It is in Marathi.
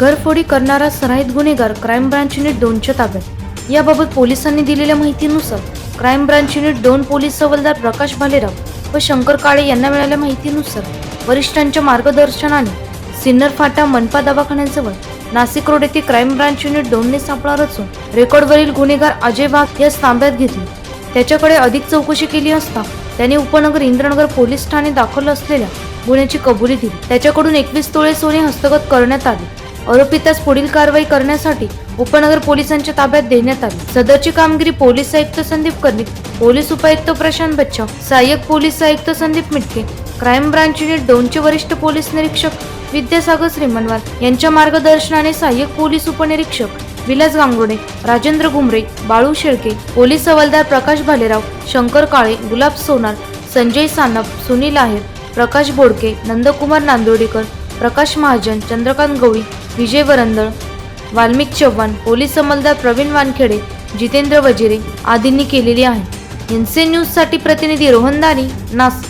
घरफोडी करणारा सराईत गुन्हेगार क्राईम ब्रांच युनिट दोनच्या ताब्यात. याबाबत पोलिसांनी दिलेल्या माहितीनुसार क्राईम ब्रांच युनिट दोन पोलीस हवालदार प्रकाश भालेराव व शंकर काळे यांना मिळाल्या माहितीनुसार वरिष्ठांच्या मार्गदर्शनाने सिन्नर फाटा मनपा दवाखान्याजवळ नाशिक रोड येथे क्राईम ब्रांच युनिट दोनने सापळा रचून रेकॉर्डवरील गुन्हेगार अजय वाघ यास ताब्यात घेतले. त्याच्याकडे अधिक चौकशी केली असता त्याने उपनगर इंद्रनगर पोलीस ठाणे दाखल असलेल्या गुन्ह्याची कबुली दिली. त्याच्याकडून एकवीस तोळे सोने हस्तगत करण्यात आले. आरोपितास पुढील कारवाई करण्यासाठी उपनगर पोलिसांच्या ताब्यात देण्यात आली. सदरची कामगिरी पोलीस आयुक्त संदीप कर्णिक पोलीस उपायुक्त प्रशांत बच्चा सहाय्यक पोलीस आयुक्त Sandeep Mitke crime branch unit दोनचे वरिष्ठ पोलीस निरीक्षक विद्यासागर श्रीमनवाल यांच्या मार्गदर्शनाने सहाय्यक पोलीस उपनिरीक्षक विलास गांगोडे राजेंद्र घुमरे बाळू शेळके पोलीस हवालदार प्रकाश भालेराव शंकर काळे गुलाब सोनार संजय सानप सुनील आहेर प्रकाश बोडके नंदकुमार नांदोडेकर प्रकाश महाजन चंद्रकांत गवळी विजय वरंदळ वाल्मिक चव्हाण पोलीस अंमलदार प्रवीण वानखेडे जितेंद्र वजिरे आदींनी केलेली आहे. एनसी न्यूजसाठी प्रतिनिधी रोहनदारी नास